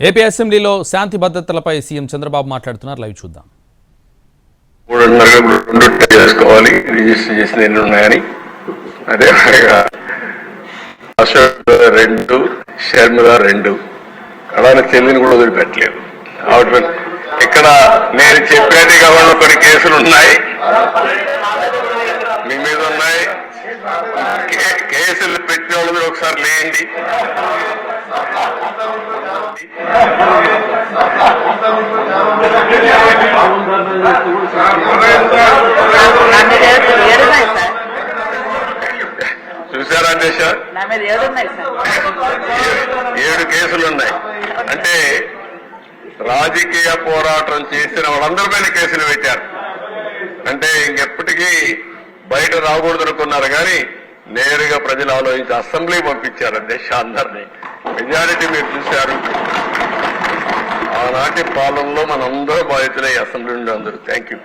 AP అసెంబ్లీలో శాంతి భద్రతలపై CM Chandrababu మాట్లాడుతున్నారు. Live చూద్దాం. రెండు చేసుకోవాలి. రిజిస్టర్ చేసిన ఎన్ని ఉన్నాయని. అదే అశోక్ రెండు షర్మిల రెండు. కడాని చెల్లిని కూడా వదిలిపెట్టలేదు. ఇక్కడ నేను చెప్పేది కాకుండా కొన్ని కేసులు ఉన్నాయి. మీ మీద ఉన్నాయి. కేసులు పెట్టిన వాళ్ళు ఒకసారి లేండి నా మీద ఏడు ఏడున్నాయి సార్ చూసారా ఏడు కేసులు ఉన్నాయి. అంటే రాజకీయ పోరాటం చేసిన వాళ్ళందరి పైన కేసులు పెట్టారు. అంటే ఇంకెప్పటికీ బయట రాకూడదు అనుకున్నారు కానీ నేరుగా ప్రజలు ఆలోచించి అసెంబ్లీ పంపించారు అధ్యక్ష అందరినీ మెజారిటీ మీరు చూశారు. ఆనాటి పాలనలో మనందరూ బాధితులై అసెంబ్లీ నుండి అందరూ. Thank you